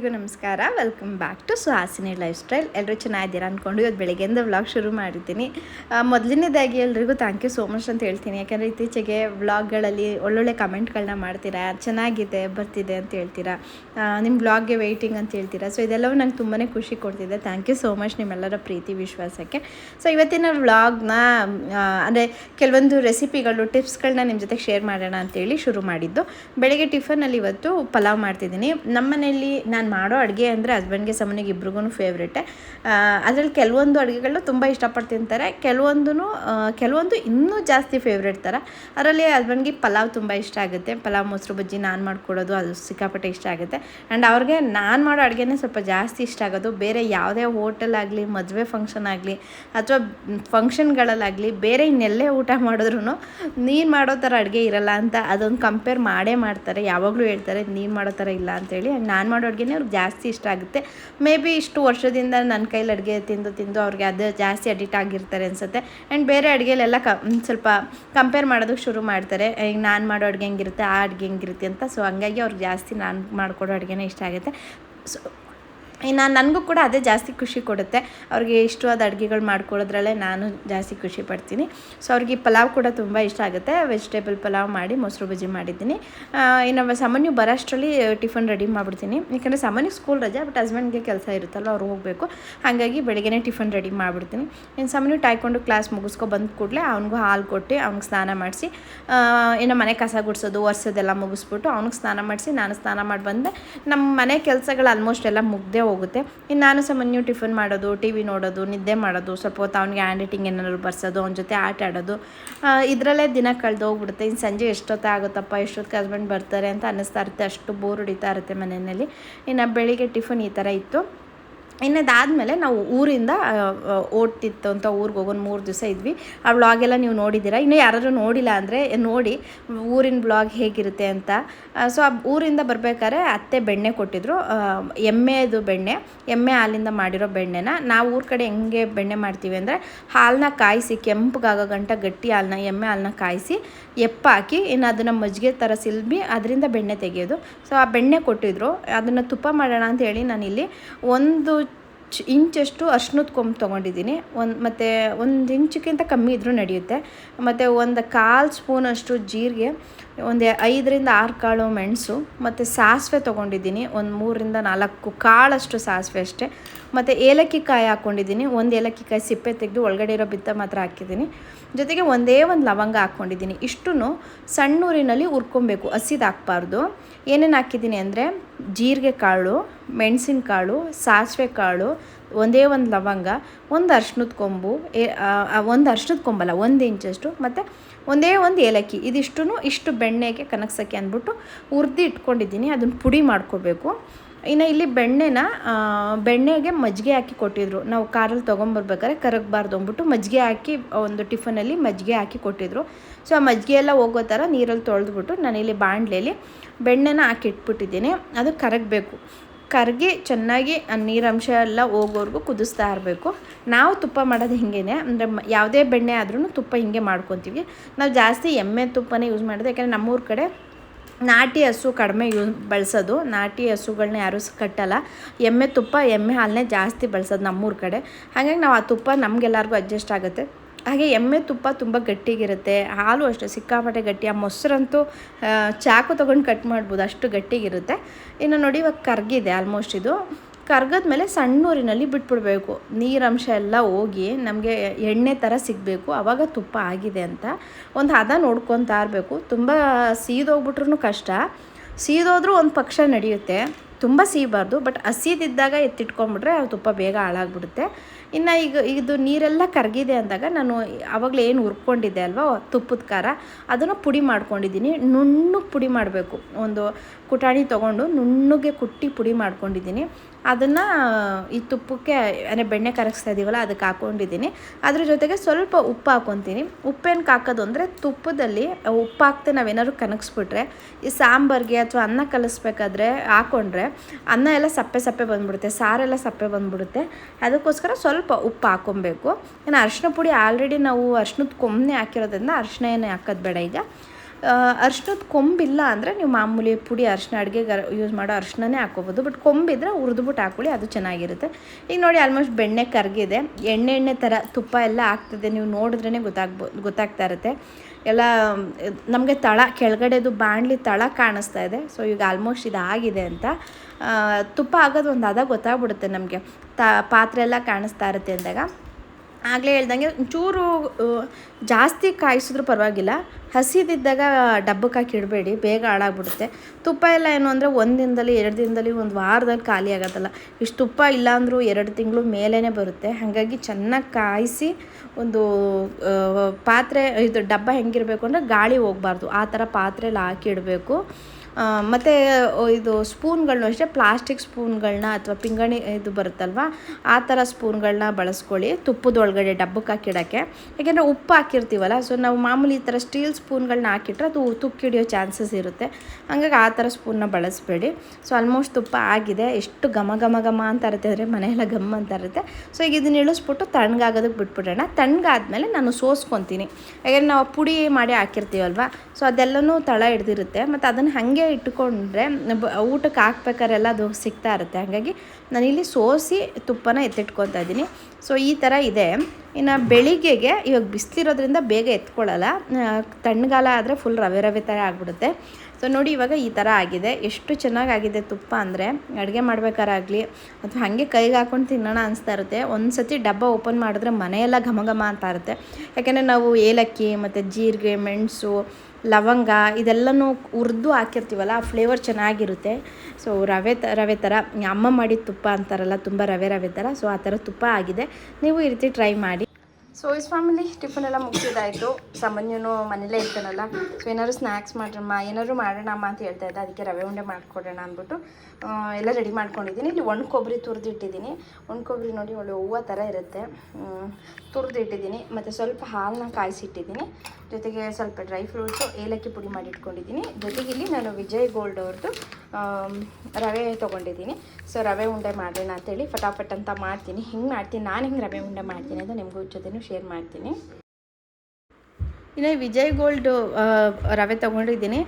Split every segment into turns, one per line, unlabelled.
ಎಲ್ರಿಗೂ ನಮಸ್ಕಾರ. Welcome back to Suhasini lifestyle ಎಲ್ಲರೂ ಚೆನ್ನಾಗಿದ್ದೀರಾ ಅಂದ್ಕೊಂಡು ಇವತ್ತು ಬೆಳಗ್ಗೆಯಿಂದ ವ್ಲಾಗ್ ಶುರು ಮಾಡಿದ್ದೀನಿ. ಮೊದಲನೇದಾಗಿ ಎಲ್ರಿಗೂ ಥ್ಯಾಂಕ್ ಯು ಸೋ ಮಚ್ ಅಂತ ಹೇಳ್ತೀನಿ. ಯಾಕಂದರೆ ಇತ್ತೀಚೆಗೆ ವ್ಲಾಗ್ಗಳಲ್ಲಿ ಒಳ್ಳೊಳ್ಳೆ ಕಮೆಂಟ್ಗಳನ್ನ ಮಾಡ್ತೀರಾ? ಚೆನ್ನಾಗಿದೆ, ಬರ್ತಿದೆ ಅಂತ ಹೇಳ್ತೀರಾ? ನಿಮ್ಮ ವ್ಲಾಗ್ಗೆ ವೆಯ್ಟಿಂಗ್ ಅಂತ ಹೇಳ್ತೀರಾ? ಸೊ ಇದೆಲ್ಲವೂ ನಂಗೆ ತುಂಬಾ ಖುಷಿ ಕೊಡ್ತಿದೆ. ಥ್ಯಾಂಕ್ ಯು ಸೋ ಮಚ್ ನಿಮ್ಮೆಲ್ಲರ ಪ್ರೀತಿ, ವಿಶ್ವಾಸಕ್ಕೆ. ಸೊ ಇವತ್ತಿನ ವ್ಲಾಗ್ನ ಅಂದರೆ ಕೆಲವೊಂದು ರೆಸಿಪಿಗಳು ಟಿಪ್ಸ್ಗಳನ್ನ ನಿಮ್ಮ ಜೊತೆ ಶೇರ್ ಮಾಡೋಣ ಅಂತೇಳಿ ಶುರು ಮಾಡಿದ್ದು. ಬೆಳಗ್ಗೆ ಟಿಫನಲ್ಲಿ ಇವತ್ತು ಪಲಾವ್ ಮಾಡ್ತಿದ್ದೀನಿ. ನಮ್ಮ ಮನೆಯಲ್ಲಿ ನಾನು ಮಾಡೋ ಅಡುಗೆ ಅಂದರೆ ಹಸ್ಬೆಂಡ್ಗೆ ಸಮನಿಗೆ ಇಬ್ರಿಗೂ ಫೇವ್ರೇಟೆ ಅದರಲ್ಲಿ ಕೆಲವೊಂದು ಅಡುಗೆಗಳನ್ನ ತುಂಬ ಇಷ್ಟಪಟ್ಟು ತಿಂತಾರೆ. ಕೆಲವೊಂದು ಕೆಲವೊಂದು ಇನ್ನೂ ಜಾಸ್ತಿ ಫೇವ್ರೇಟ್ ಥರ. ಅದರಲ್ಲಿ ಹಸ್ಬೆಂಡ್ಗೆ ಪಲಾವ್ ತುಂಬ ಇಷ್ಟ ಆಗುತ್ತೆ. ಪಲಾವ್, ಮೊಸರು ಬಜ್ಜಿ ನಾನು ಮಾಡ್ಕೊಡೋದು ಅದು ಸಿಕ್ಕಾಪಟ್ಟೆ ಇಷ್ಟ ಆಗುತ್ತೆ. ಆ್ಯಂಡ್ ಅವ್ರಿಗೆ ನಾನು ಮಾಡೋ ಅಡುಗೆನೇ ಸ್ವಲ್ಪ ಜಾಸ್ತಿ ಇಷ್ಟ ಆಗೋದು. ಬೇರೆ ಯಾವುದೇ ಹೋಟೆಲ್ ಆಗಲಿ, ಮದುವೆ ಫಂಕ್ಷನ್ ಆಗಲಿ ಅಥವಾ ಫಂಕ್ಷನ್ಗಳಲ್ಲಾಗಲಿ ಬೇರೆ ಇನ್ನೆಲ್ಲೇ ಊಟ ಮಾಡಿದ್ರು ನೀನು ಮಾಡೋ ಥರ ಅಡುಗೆ ಇರಲ್ಲ ಅಂತ ಅದೊಂದು ಕಂಪೇರ್ ಮಾಡೇ ಮಾಡ್ತಾರೆ. ಯಾವಾಗಲೂ ಹೇಳ್ತಾರೆ, ನೀನು ಮಾಡೋ ಥರ ಇಲ್ಲ ಅಂತೇಳಿ. ನಾನು ಮಾಡೋ ಅಡುಗೆನೇ ಅವ್ರಿಗೆ ಜಾಸ್ತಿ ಇಷ್ಟ ಆಗುತ್ತೆ. ಮೇ ಬಿ ಇಷ್ಟು ವರ್ಷದಿಂದ ನನ್ನ ಕೈಲಿ ಅಡುಗೆ ತಿಂದು ತಿಂದು ಅವ್ರಿಗೆ ಅದು ಜಾಸ್ತಿ ಅಡಿಟ್ ಆಗಿರ್ತಾರೆ ಅನಿಸುತ್ತೆ. ಆ್ಯಂಡ್ ಬೇರೆ ಅಡುಗೆಲೆಲ್ಲ ಕ ಸ್ವಲ್ಪ ಕಂಪೇರ್ ಮಾಡೋದಕ್ಕೆ ಶುರು ಮಾಡ್ತಾರೆ. ಈಗ ನಾನು ಮಾಡೋ ಅಡುಗೆ ಹೆಂಗಿರುತ್ತೆ, ಆ ಅಡುಗೆ ಹೆಂಗಿರುತ್ತೆ ಅಂತ. ಸೊ ಹಂಗಾಗಿ ಅವ್ರಿಗೆ ಜಾಸ್ತಿ ನಾನು ಮಾಡಿಕೊಡೋ ಅಡುಗೆನೇ ಇಷ್ಟ ಆಗುತ್ತೆ. ಸೊ ಇನ್ನು ನನಗೂ ಕೂಡ ಅದೇ ಜಾಸ್ತಿ ಖುಷಿ ಕೊಡುತ್ತೆ. ಅವ್ರಿಗೆ ಇಷ್ಟವಾದ ಅಡುಗೆಗಳು ಮಾಡ್ಕೊಳ್ಳೋದ್ರಲ್ಲೇ ನಾನು ಜಾಸ್ತಿ ಖುಷಿ ಪಡ್ತೀನಿ. ಸೊ ಅವ್ರಿಗೆ ಪಲಾವ್ ಕೂಡ ತುಂಬ ಇಷ್ಟ ಆಗುತ್ತೆ. ವೆಜಿಟೇಬಲ್ ಪಲಾವ್ ಮಾಡಿ ಮೊಸರು ಬಜ್ಜಿ ಮಾಡಿದ್ದೀನಿ. ಇನ್ನು ಸಾಮಾನ್ಯ ಬರೋಷ್ಟರಲ್ಲಿ ಟಿಫನ್ ರೆಡಿ ಮಾಡಿಬಿಡ್ತೀನಿ. ಯಾಕಂದರೆ ಸಾಮಾನ್ಯ ಸ್ಕೂಲ್ ರಜೆ ಬಟ್ ಹಸ್ಬೆಂಡ್ಗೆ ಕೆಲಸ ಇರುತ್ತಲ್ಲ ಅವ್ರು ಹೋಗಬೇಕು. ಹಾಗಾಗಿ ಬೆಳಗ್ಗೆ ಟಿಫನ್ ರೆಡಿ ಮಾಡಿಬಿಡ್ತೀನಿ. ಇನ್ನು ಸಾಮಾನ್ಯ ಟಾಯ್ಕೊಂಡು ಕ್ಲಾಸ್ ಮುಗಿಸ್ಕೊ ಬಂದ ಕೂಡಲೇ ಅವ್ನಿಗೂ ಹಾಲು ಕೊಟ್ಟು ಅವ್ನಿಗೆ ಸ್ನಾನ ಮಾಡಿಸಿ ಇನ್ನು ಮನೆ ಕಸ ಗುಡಿಸೋದು, ಒರೆಸೋದೆಲ್ಲ ಮುಗಿಸ್ಬಿಟ್ಟು ಅವ್ನಿಗೆ ಸ್ನಾನ ಮಾಡಿಸಿ, ನಾನು ಸ್ನಾನ ಮಾಡಿ ಬಂದೆ. ನಮ್ಮ ಮನೆ ಕೆಲಸಗಳು ಆಲ್ಮೋಸ್ಟ್ ಎಲ್ಲ ಮುಗ್ದೇ ಹೋಗುತ್ತೆ. ಇನ್ನು ನಾನು ಸಾಮಾನ್ಯ ಟಿಫನ್ ಮಾಡೋದು, ಟಿ ವಿ ನೋಡೋದು, ನಿದ್ದೆ ಮಾಡೋದು, ಸ್ವಲ್ಪ ಹೊತ್ತು ಅವ್ನಿಗೆ ಹ್ಯಾಂಡ್ ರೈಟಿಂಗ್ ಏನಾದ್ರು ಬರ್ಸೋದು, ಅವ್ನ ಜೊತೆ ಆಟ ಆಡೋದು. ಇದರಲ್ಲೇ ದಿನ ಕಳೆದು ಹೋಗ್ಬಿಡುತ್ತೆ. ಇನ್ನು ಸಂಜೆ ಎಷ್ಟೊತ್ತು ಆಗುತ್ತಪ್ಪ, ಎಷ್ಟೊತ್ತಿಗೆ ಹಸ್ಬೆಂಡ್ ಬರ್ತಾರೆ ಅಂತ ಅನ್ನಿಸ್ತಾ ಇರುತ್ತೆ. ಅಷ್ಟು ಬೋರ್ ಹೊಡಿತಾ ಇರುತ್ತೆ ಮನೆಯಲ್ಲಿ. ಇನ್ನು ಬೆಳಿಗ್ಗೆ ಟಿಫನ್ ಈ ಥರ ಇತ್ತು. ಇನ್ನು ಅದಾದಮೇಲೆ ನಾವು ಊರಿಂದ ಓಡ್ತಿತ್ತು ಅಂತ ಊರಿಗೆ ಹೋಗೋದು ಮೂರು ದಿವಸ ಇದ್ವಿ. ಆ ವ್ಲಾಗೆಲ್ಲ ನೀವು ನೋಡಿದ್ದೀರಾ? ಇನ್ನು ಯಾರಾದರೂ ನೋಡಿಲ್ಲ ಅಂದರೆ ನೋಡಿ, ಊರಿನ ಬ್ಲಾಗ್ ಹೇಗಿರುತ್ತೆ ಅಂತ. ಸೊ ಆ ಊರಿಂದ ಬರ್ಬೇಕಾದ್ರೆ ಅತ್ತೆ ಬೆಣ್ಣೆ ಕೊಟ್ಟಿದ್ರು. ಎಮ್ಮೆದು ಬೆಣ್ಣೆ, ಎಮ್ಮೆ ಹಾಲಿಂದ ಮಾಡಿರೋ ಬೆಣ್ಣೆನ. ನಾವು ಊರ ಕಡೆ ಹೆಂಗೆ ಬೆಣ್ಣೆ ಮಾಡ್ತೀವಿ ಅಂದರೆ ಹಾಲನ್ನ ಕಾಯಿಸಿ, ಕೆಂಪಗಾಗೋ ಗಂಟ ಗಟ್ಟಿ ಹಾಲನ್ನ ಎಮ್ಮೆ ಹಾಲನ್ನ ಕಾಯಿಸಿ, ಎಪ್ಪಾಕಿ, ಇನ್ನು ಅದನ್ನು ಮಜ್ಜಿಗೆ ಥರ ಸಿಲ್ಬಿ ಅದರಿಂದ ಬೆಣ್ಣೆ ತೆಗೆಯೋದು. ಸೊ ಆ ಬೆಣ್ಣೆ ಕೊಟ್ಟಿದ್ರು. ಅದನ್ನು ತುಪ್ಪ ಮಾಡೋಣ ಅಂತ ಹೇಳಿ ನಾನಿಲ್ಲಿ ಒಂದು ಇಂಚಷ್ಟು ಅರ್ಶಿನದ ಕೊಂಬು ತೊಗೊಂಡಿದ್ದೀನಿ. ಒಂದು ಮತ್ತು ಒಂದು ಇಂಚಕ್ಕಿಂತ ಕಮ್ಮಿ ಇದ್ದರೂ ನಡೆಯುತ್ತೆ. ಮತ್ತು ಒಂದು ಕಾಲು ಸ್ಪೂನಷ್ಟು ಜೀರಿಗೆ ಒಂದು ಐದರಿಂದ ಆರು ಕಾಳು ಮೆಣಸು, ಮತ್ತು ಸಾಸಿವೆ ತೊಗೊಂಡಿದ್ದೀನಿ. ಒಂದು ಮೂರರಿಂದ ನಾಲ್ಕು ಕಾಳಷ್ಟು ಸಾಸಿವೆ ಅಷ್ಟೇ. ಮತ್ತು ಏಲಕ್ಕಿ ಕಾಯಿ ಹಾಕ್ಕೊಂಡಿದ್ದೀನಿ ಒಂದು ಏಲಕ್ಕಿ ಕಾಯಿ ಸಿಪ್ಪೆ ತೆಗೆದು ಒಳಗಡೆ ಇರೋ ಬಿತ್ತ ಮಾತ್ರ ಹಾಕಿದ್ದೀನಿ. ಜೊತೆಗೆ ಒಂದೇ ಒಂದು ಲವಂಗ ಹಾಕ್ಕೊಂಡಿದ್ದೀನಿ ಇಷ್ಟೂ ಸಣ್ಣೂರಿನಲ್ಲಿ ಹುರ್ಕೊಬೇಕು, ಹಸಿದು ಹಾಕ್ಬಾರ್ದು. ಏನೇನು ಹಾಕಿದ್ದೀನಿ ಅಂದರೆ ಜೀರಿಗೆ ಕಾಳು, ಮೆಣಸಿನ ಕಾಳು, ಸಾಸಿವೆ ಕಾಳು, ಒಂದೇ ಒಂದು ಲವಂಗ, ಒಂದು ಅರ್ಶಿನದ ಕೊಂಬು ಒಂದು ಅರ್ಶಿನದ ಕೊಂಬಲ್ಲ, ಒಂದು ಇಂಚಷ್ಟು, ಮತ್ತು ಒಂದೇ ಒಂದು ಏಲಕ್ಕಿ ಇದಿಷ್ಟು ಇಷ್ಟು ಬೆಣ್ಣೆಗೆ ಕನಕ್ಸಕ್ಕೆ ಅಂದ್ಬಿಟ್ಟು ಹುರಿದು ಇಟ್ಕೊಂಡಿದ್ದೀನಿ, ಅದನ್ನು ಪುಡಿ ಮಾಡ್ಕೋಬೇಕು. ಇನ್ನು ಇಲ್ಲಿ ಬೆಣ್ಣೆನ ಬೆಣ್ಣೆಗೆ ಮಜ್ಜಿಗೆ ಹಾಕಿ ಕೊಟ್ಟಿದ್ರು. ನಾವು ಕಾರಲ್ಲಿ ತೊಗೊಂಬರ್ಬೇಕಾದ್ರೆ ಕರಗಬಾರ್ದು ಅಂದ್ಬಿಟ್ಟು ಮಜ್ಜಿಗೆ ಹಾಕಿ, ಒಂದು ಟಿಫನಲ್ಲಿ ಮಜ್ಜಿಗೆ ಹಾಕಿ ಕೊಟ್ಟಿದ್ರು. ಸೊ, ಆ ಮಜ್ಜಿಗೆ ಎಲ್ಲ ಹೋಗೋ ಥರ ನೀರಲ್ಲಿ ತೊಳೆದ್ಬಿಟ್ಟು ನಾನಿಲ್ಲಿ ಬಾಣಲೆಯಲ್ಲಿ ಬೆಣ್ಣೆನ ಹಾಕಿ ಇಟ್ಬಿಟ್ಟಿದ್ದೀನಿ. ಅದು ಕರಗಬೇಕು. ಕರಗಿ ಚೆನ್ನಾಗಿ ನೀರಂಶ ಎಲ್ಲ ಹೋಗೋವರೆಗೂ ಕುದಿಸ್ತಾ ಇರಬೇಕು. ನಾವು ತುಪ್ಪ ಮಾಡೋದು ಹಿಂಗೇನೆ, ಅಂದರೆ ಯಾವುದೇ ಬೆಣ್ಣೆ ಆದ್ರೂ ತುಪ್ಪ ಹಿಂಗೆ ಮಾಡ್ಕೊತೀವಿ. ನಾವು ಜಾಸ್ತಿ ಎಮ್ಮೆ ತುಪ್ಪನೇ ಯೂಸ್ ಮಾಡೋದು, ಯಾಕಂದರೆ ನಮ್ಮೂರ ಕಡೆ ನಾಟಿ ಹಸು ಕಡಿಮೆ ಯೂಸ್ ಬಳಸೋದು. ನಾಟಿ ಹಸುಗಳನ್ನ ಯಾರೂ ಕಟ್ಟಲ್ಲ. ಎಮ್ಮೆ ತುಪ್ಪ, ಎಮ್ಮೆ ಹಾಲನ್ನೇ ಜಾಸ್ತಿ ಬಳಸೋದು ನಮ್ಮೂರ ಕಡೆ. ಹಾಗಾಗಿ ನಾವು ಆ ತುಪ್ಪ ನಮಗೆಲ್ಲರಿಗೂ ಅಡ್ಜಸ್ಟ್ ಆಗುತ್ತೆ. ಹಾಗೆ ಎಮ್ಮೆ ತುಪ್ಪ ತುಂಬ ಗಟ್ಟಿಗಿರುತ್ತೆ, ಹಾಲು ಅಷ್ಟೇ, ಸಿಕ್ಕಾಪಟ್ಟೆ ಗಟ್ಟಿ, ಆ ಮೊಸರಂತೂ ಚಾಕು ತೊಗೊಂಡು ಕಟ್ ಮಾಡ್ಬೋದು, ಅಷ್ಟು ಗಟ್ಟಿಗಿರುತ್ತೆ. ಇನ್ನು ನೋಡಿ ಇವಾಗ ಕರ್ಗಿದೆ ಆಲ್ಮೋಸ್ಟ್ ಇದು. ಕರ್ಗದ್ಮೇಲೆ ಸಣ್ಣೂರಿನಲ್ಲಿ ಬಿಟ್ಬಿಡ್ಬೇಕು. ನೀರಂಶ ಎಲ್ಲ ಹೋಗಿ ನಮಗೆ ಎಣ್ಣೆ ಥರ ಸಿಗಬೇಕು ಆವಾಗ ತುಪ್ಪ ಆಗಿದೆ ಅಂತ. ಒಂದು ಹದ ನೋಡ್ಕೊತಾ ಇರಬೇಕು. ತುಂಬ ಸೀದೋಗ್ಬಿಟ್ರೂ ಕಷ್ಟ. ಸೀದೋದ್ರೂ ಒಂದು ಪಕ್ಷ ನಡೆಯುತ್ತೆ. ತುಂಬ ಸೀಬಾರ್ದು, ಬಟ್ ಹಸಿದಿದ್ದಾಗ ಎತ್ತಿಟ್ಕೊಂಡ್ಬಿಟ್ರೆ ಆ ತುಪ್ಪ ಬೇಗ ಹಾಳಾಗ್ಬಿಡುತ್ತೆ. ಇನ್ನು ಈಗ ಇದು ನೀರೆಲ್ಲ ಕರಗಿದೆ ಅಂದಾಗ ನಾನು ಆವಾಗಲೇ ಏನು ಹುರ್ಕೊಂಡಿದ್ದೆ ಅಲ್ವಾ, ತುಪ್ಪದ ಖಾರ, ಅದನ್ನು ಪುಡಿ ಮಾಡ್ಕೊಂಡಿದ್ದೀನಿ. ನುಣ್ಣಗೆ ಪುಡಿ ಮಾಡಬೇಕು. ಒಂದು ಕುಟಾಣಿ ತೊಗೊಂಡು ನುಣ್ಣಗೆ ಕುಟ್ಟಿ ಪುಡಿ ಮಾಡ್ಕೊಂಡಿದ್ದೀನಿ. ಅದನ್ನು ಈ ತುಪ್ಪಕ್ಕೆ, ಅಂದರೆ ಬೆಣ್ಣೆ ಕರಗಿಸ್ತಾ ಇದ್ದೀವಲ್ಲ ಅದಕ್ಕೆ ಹಾಕ್ಕೊಂಡಿದ್ದೀನಿ. ಅದ್ರ ಜೊತೆಗೆ ಸ್ವಲ್ಪ ಉಪ್ಪು ಹಾಕ್ಕೊತೀನಿ. ಉಪ್ಪೇನಕ್ಕೆ ಹಾಕೋದು ಅಂದರೆ ತುಪ್ಪದಲ್ಲಿ ಉಪ್ಪು ಹಾಕ್ತೆ ನಾವೇನಾದ್ರು ಕನಗಿಸ್ಬಿಟ್ರೆ, ಈ ಸಾಂಬಾರ್ಗೆ ಅಥವಾ ಅನ್ನ ಕಲಿಸ್ಬೇಕಾದ್ರೆ ಹಾಕ್ಕೊಂಡ್ರೆ ಅನ್ನ ಎಲ್ಲ ಸಪ್ಪೆ ಸಪ್ಪೆ ಬಂದ್ಬಿಡುತ್ತೆ ಸಾರೆಲ್ಲ ಸಪ್ಪೆ ಬಂದ್ಬಿಡುತ್ತೆ. ಅದಕ್ಕೋಸ್ಕರ ಸ್ವಲ್ಪ ಉಪ್ಪು ಹಾಕ್ಕೊಬೇಕು. ಇನ್ನು ಅರಿಶಿನ ಪುಡಿ ಆಲ್ರೆಡಿ ನಾವು ಅರ್ಶಿನದ ಕೊಮ್ಮನೆ ಹಾಕಿರೋದ್ರಿಂದ ಅರಿಶಿನ ಏನೇ ಹಾಕೋದು ಬೇಡ ಈಗ. ಅರ್ಶಿನದ ಕೊಂಬಿಲ್ಲ ಅಂದರೆ ನೀವು ಮಾಮೂಲಿ ಪುಡಿ ಅರ್ಶಿನ ಅಡುಗೆಗೆ ಯೂಸ್ ಮಾಡೋ ಅರ್ಶಿನೇ ಹಾಕೋಬೋದು. ಬಟ್ ಕೊಂಬಿದ್ರೆ ಹುರಿದ್ಬಿಟ್ಟು ಹಾಕೊಳ್ಳಿ, ಅದು ಚೆನ್ನಾಗಿರುತ್ತೆ. ಈಗ ನೋಡಿ ಆಲ್ಮೋಸ್ಟ್ ಬೆಣ್ಣೆ ಕರಗಿದೆ. ಎಣ್ಣೆ ಎಣ್ಣೆ ಥರ ತುಪ್ಪ ಎಲ್ಲ ಆಗ್ತದೆ. ನೀವು ನೋಡಿದ್ರೇ ಗೊತ್ತಾಗ್ಬೋ ಗೊತ್ತಾಗ್ತಾ ಇರುತ್ತೆ. ಎಲ್ಲ, ನಮಗೆ ತಳ, ಕೆಳಗಡೆದು ಬಾಣಲಿ ತಳ ಕಾಣಿಸ್ತಾ ಇದೆ. ಸೊ ಈಗ ಆಲ್ಮೋಸ್ಟ್ ಇದಾಗಿದೆ ಅಂತ. ತುಪ್ಪ ಆಗೋದು ಒಂದು ಅದ ಗೊತ್ತಾಗ್ಬಿಡುತ್ತೆ ನಮಗೆ. ತ ಪಾತ್ರೆ ಎಲ್ಲ ಕಾಣಿಸ್ತಾ ಇರುತ್ತೆ ಅಂದಾಗ. ಆಗಲೇ ಹೇಳ್ದಂಗೆ ಒಂಚೂರು ಜಾಸ್ತಿ ಕಾಯಿಸಿದ್ರು ಪರವಾಗಿಲ್ಲ. ಹಸಿದಿದ್ದಾಗ ಡಬ್ಬಕ್ಕೆ ಹಾಕಿ ಇಡಬೇಡಿ, ಬೇಗ ಹಾಳಾಗ್ಬಿಡುತ್ತೆ. ತುಪ್ಪ ಎಲ್ಲ ಏನು ಅಂದರೆ ಒಂದು ದಿನದಲ್ಲಿ, ಎರಡು ದಿನದಲ್ಲಿ, ಒಂದು ವಾರದಲ್ಲಿ ಖಾಲಿ ಆಗೋದಲ್ಲ. ಇಷ್ಟು ತುಪ್ಪ ಇಲ್ಲ ಅಂದರೂ ಎರಡು ತಿಂಗಳು ಮೇಲೇ ಬರುತ್ತೆ. ಹಾಗಾಗಿ ಚೆನ್ನಾಗಿ ಕಾಯಿಸಿ ಒಂದು ಪಾತ್ರೆ, ಇದು ಡಬ್ಬ ಹೆಂಗಿರಬೇಕು ಅಂದರೆ ಗಾಳಿ ಹೋಗಬಾರ್ದು. ಆ ಥರ ಪಾತ್ರೆಲಿ ಹಾಕಿ ಇಡಬೇಕು. ಮತ್ತು ಇದು ಸ್ಪೂನ್ಗಳನ್ನೂ ಅಷ್ಟೇ, ಪ್ಲಾಸ್ಟಿಕ್ ಸ್ಪೂನ್ಗಳನ್ನ ಅಥವಾ ಪಿಂಗಣಿ ಇದು ಬರುತ್ತಲ್ವ, ಆ ಥರ ಸ್ಪೂನ್ಗಳನ್ನ ಬಳಸ್ಕೊಳ್ಳಿ, ತುಪ್ಪದೊಳಗಡೆ ಡಬ್ಬಕ್ಕೆ ಹಾಕಿಡೋಕ್ಕೆ. ಯಾಕೆಂದರೆ ಉಪ್ಪು ಹಾಕಿರ್ತೀವಲ್ಲ, ಸೊ ನಾವು ಮಾಮೂಲಿ ಈ ಥರ ಸ್ಟೀಲ್ ಸ್ಪೂನ್ಗಳನ್ನ ಹಾಕಿಟ್ರೆ ಅದು ತುಕ್ಕಿಡಿಯೋ ಚಾನ್ಸಸ್ ಇರುತ್ತೆ. ಹಂಗಾಗಿ ಆ ಥರ ಸ್ಪೂನ್ನ ಬಳಸಬೇಡಿ. ಸೊ ಆಲ್ಮೋಸ್ಟ್ ತುಪ್ಪ ಆಗಿದೆ, ಎಷ್ಟು ಘಮ ಘಮ ಘಮ ಅಂತ ಇರುತ್ತೆ ಅಂದರೆ ಮನೆಯೆಲ್ಲ ಘಮ್ ಅಂತ ಇರುತ್ತೆ. ಸೊ ಈಗ ಇದನ್ನ ಇಳಿಸ್ಬಿಟ್ಟು ತಣ್ಣಗಾಗೋದಕ್ಕೆ ಬಿಟ್ಬಿಡೋಣ. ತಣ್ಣಗಾದ್ಮೇಲೆ ನಾನು ಸೋಸ್ಕೊತೀನಿ. ಯಾಕೆಂದರೆ ನಾವು ಪುಡಿ ಮಾಡಿ ಹಾಕಿರ್ತೀವಲ್ವ, ಸೊ ಅದೆಲ್ಲನೂ ತಳ ಹಿಡ್ದಿರುತ್ತೆ, ಮತ್ತು ಅದನ್ನು ಹಾಗೆ ಇಟ್ಕೊಂಡ್ರೆ ಊಟಕ್ಕೆ ಹಾಕ್ಬೇಕಾರೆಲ್ಲ ಅದು ಸಿಗ್ತಾ ಇರುತ್ತೆ. ಹಾಗಾಗಿ ನಾನಿಲ್ಲಿ ಸೋಸಿ ತುಪ್ಪನ ಎತ್ತಿಟ್ಕೊತಾ ಇದ್ದೀನಿ. ಸೊ, ಈ ಥರ ಇದೆ. ಇನ್ನು ಬೆಳಿಗ್ಗೆಗೆ ಇವಾಗ ಬಿಸಿಲಿರೋದ್ರಿಂದ ಬೇಗ ಎತ್ಕೊಳ್ಳಲ್ಲ. ತಣ್ಣಗಾಲ ಆದರೆ ಫುಲ್ ರವೆ ರವೆ ಥರ ಆಗಿಬಿಡುತ್ತೆ. ಸೊ ನೋಡಿ ಇವಾಗ ಈ ಥರ ಆಗಿದೆ. ಎಷ್ಟು ಚೆನ್ನಾಗಾಗಿದೆ ತುಪ್ಪ ಅಂದರೆ, ಅಡುಗೆ ಮಾಡ್ಬೇಕಾರಾಗಲಿ ಅಥವಾ ಹಾಗೆ ಕೈಗೆ ಹಾಕೊಂಡು ತಿನ್ನೋಣ ಅನಿಸ್ತಾ ಇರುತ್ತೆ. ಒಂದು ಸತಿ ಡಬ್ಬ ಓಪನ್ ಮಾಡಿದ್ರೆ ಮನೆಯೆಲ್ಲ ಘಮ ಘಮ ಅಂತ ಇರುತ್ತೆ. ಯಾಕೆಂದರೆ ನಾವು ಏಲಕ್ಕಿ ಮತ್ತು ಜೀರಿಗೆ, ಮೆಣಸು ಲವಂಗ ಇದೆಲ್ಲನೂ ಹುರಿದು ಹಾಕಿರ್ತೀವಲ್ಲ, ಆ ಫ್ಲೇವರ್ ಚೆನ್ನಾಗಿರುತ್ತೆ. ಸೊ ರವೆ ತ, ರವೆ ಥರ ಅಮ್ಮ ಮಾಡಿದ ತುಪ್ಪ ಅಂತಾರಲ್ಲ, ತುಂಬ ರವೆ ರವೆ ಥರ ಸೊ ಆ ಥರ ತುಪ್ಪ ಆಗಿದೆ. ನೀವು ಈ ರೀತಿ ಟ್ರೈ ಮಾಡಿ. ಸೊ ಇಸ್ ಫ್ಯಾಮಿಲಿ ಟಿಫನ್ ಎಲ್ಲ ಮುಗಿಸಿದಾಯಿತು ಸಾಮಾನ್ಯನು ಮನೇಲೇ ಇರ್ತಾನಲ್ಲ. ಸೊ ಏನಾದ್ರು ಸ್ನ್ಯಾಕ್ಸ್ ಮಾಡ್ರಮ್ಮ, ಏನಾದ್ರು ಮಾಡೋಣಮ್ಮ ಅಂತ ಹೇಳ್ತಾ ಇದ್ದೆ. ಅದಕ್ಕೆ ರವೆ ಉಂಡೆ ಮಾಡಿಕೊಡೋಣ ಅಂದ್ಬಿಟ್ಟು ಎಲ್ಲ ರೆಡಿ ಮಾಡ್ಕೊಂಡಿದ್ದೀನಿ. ಇಲ್ಲಿ ಒಣ ಕೊಬ್ಬರಿ ತುರಿದಿಟ್ಟಿದ್ದೀನಿ. ಒಣ ಕೊಬ್ಬರಿ ನೋಡಿ ಒಳ್ಳೆ ಹೂವು ಥರ ಇರುತ್ತೆ. ತುರಿದಿಟ್ಟಿದ್ದೀನಿ, ಮತ್ತು ಸ್ವಲ್ಪ ಹಾಲನ್ನ ಕಾಯಿಸಿಟ್ಟಿದ್ದೀನಿ. ಜೊತೆಗೆ ಸ್ವಲ್ಪ ಡ್ರೈ ಫ್ರೂಟ್ಸು ಏಲಕ್ಕಿ ಪುಡಿ ಮಾಡಿ ಇಟ್ಕೊಂಡಿದ್ದೀನಿ ಜೊತೆಗೆ ಇಲ್ಲಿ ನಾನು ವಿಜಯ್ ಗೋಲ್ಡ್ ಅವ್ರದ್ದು ರವೆ ತೊಗೊಂಡಿದ್ದೀನಿ. ಸೊ ರವೆ ಉಂಡೆ ಮಾಡೋಣ ಅಂತೇಳಿ ಫಟಾಫಟ್ ಅಂತ ಮಾಡ್ತೀನಿ. ಹಿಂಗೆ ಮಾಡ್ತೀನಿ, ನಾನು ಹಿಂಗೆ ರವೆ ಉಂಡೆ ಮಾಡ್ತೀನಿ ಅಂತ ನಿಮಗೂ ಜೊತೆನೂ ಶೇರ್ ಮಾಡ್ತೀನಿ. ಇನ್ನು ವಿಜಯ್ ಗೋಲ್ಡ್ ರವೆ ತೊಗೊಂಡಿದ್ದೀನಿ.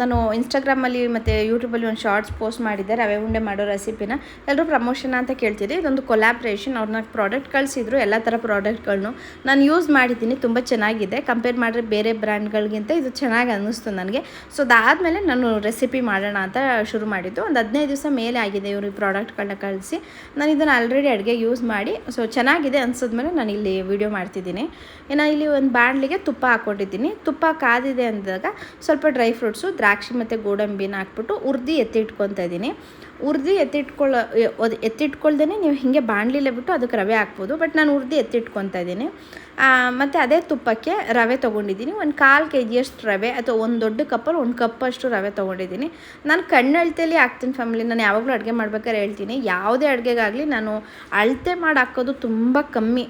ನಾನು ಇನ್ಸ್ಟಾಗ್ರಾಮಲ್ಲಿ ಮತ್ತು ಯೂಟ್ಯೂಬಲ್ಲಿ ಒಂದು ಶಾರ್ಟ್ಸ್ ಪೋಸ್ಟ್ ಮಾಡಿದ್ದೆ, ರವೆ ಉಂಡೆ ಮಾಡೋ ರೆಸಿಪಿನ ಎಲ್ಲರೂ ಪ್ರಮೋಷನ್ ಅಂತ ಕೇಳ್ತಿದ್ದೆ ಇದೊಂದು ಕೊಲ್ಯಾಬ್ರೇಷನ್ ಅವ್ರನ್ನ ಪ್ರಾಡಕ್ಟ್ ಕಳಿಸಿದ್ರು, ಎಲ್ಲ ಥರ ಪ್ರಾಡಕ್ಟ್ಗಳನ್ನು ನಾನು ಯೂಸ್ ಮಾಡಿದ್ದೀನಿ, ತುಂಬ ಚೆನ್ನಾಗಿದೆ. ಕಂಪೇರ್ ಮಾಡಿದ್ರೆ ಬೇರೆ ಬ್ರ್ಯಾಂಡ್ಗಳಿಗಿಂತ ಇದು ಚೆನ್ನಾಗಿ ಅನ್ನಿಸ್ತು ನನಗೆ. ಸೊ ಅದಾದಮೇಲೆ ನಾನು ರೆಸಿಪಿ ಮಾಡೋಣ ಅಂತ ಶುರು ಮಾಡಿದ್ದು. ಒಂದು ಹದಿನೈದು ದಿವಸ ಮೇಲೆ ಆಗಿದೆ ಇವರು ಈ ಪ್ರಾಡಕ್ಟ್ಗಳನ್ನ ಕಳಿಸಿ. ನಾನು ಇದನ್ನು ಆಲ್ರೆಡಿ ಅಡುಗೆ ಯೂಸ್ ಮಾಡಿ ಸೊ ಚೆನ್ನಾಗಿದೆ ಅನ್ಸಿದ್ಮೇಲೆ ನಾನು ಇಲ್ಲಿ ವಿಡಿಯೋ ಮಾಡ್ತಿದ್ದೀನಿ. ಇನ್ನು ಇಲ್ಲಿ ಒಂದು ಬ್ಯಾಂಡ್ಲಿಗೆ ತುಪ್ಪ ಹಾಕ್ಕೊಂಡಿದ್ದೀನಿ ತುಪ್ಪ ಕಾದಿದೆ ಅಂದಾಗ ಸ್ವಲ್ಪ ಡ್ರೈ ಫ್ರೂಟ್ಸು ದ್ರಾಕ್ಷಿ ಮತ್ತು ಗೋಡಂಬಿನ ಹಾಕ್ಬಿಟ್ಟು ಹುರ್ದು ಎತ್ತಿಟ್ಕೊತಾ ಇದ್ದೀನಿ. ಹುರ್ದು ಎತ್ತಿಟ್ಕೊಳ್ಳೋ ಅದು ಎತ್ತಿಟ್ಕೊಳ್ದೇ ನೀವು ಹೀಗೆ ಬಾಣಲಿಲೇ ಬಿಟ್ಟು ಅದಕ್ಕೆ ರವೆ ಹಾಕ್ಬೋದು. ಬಟ್ ನಾನು ಹುರ್ದು ಎತ್ತಿಟ್ಕೊತಾ ಇದ್ದೀನಿ. ಮತ್ತು ಅದೇ ತುಪ್ಪಕ್ಕೆ ರವೆ ತೊಗೊಂಡಿದ್ದೀನಿ. ಒಂದು ಕಾಲು ಕೆ ಜಿಯಷ್ಟು ರವೆ ಅಥವಾ ಒಂದು ದೊಡ್ಡ ಕಪ್ಪಲ್ಲಿ ಒಂದು ಕಪ್ಪಷ್ಟು ರವೆ ತೊಗೊಂಡಿದ್ದೀನಿ. ನಾನು ಕಣ್ಣಳ್ತೆಯಲ್ಲಿ ಹಾಕ್ತೀನಿ ಫ್ಯಾಮಿಲಿ ನಾನು ಯಾವಾಗಲೂ ಅಡುಗೆ ಮಾಡ್ಬೇಕಾದ್ರೆ ಹೇಳ್ತೀನಿ. ಯಾವುದೇ ಅಡುಗೆಗಾಗಲಿ ನಾನು ಅಳತೆ ಮಾಡಿ ಹಾಕೋದು ತುಂಬ ಕಮ್ಮಿ.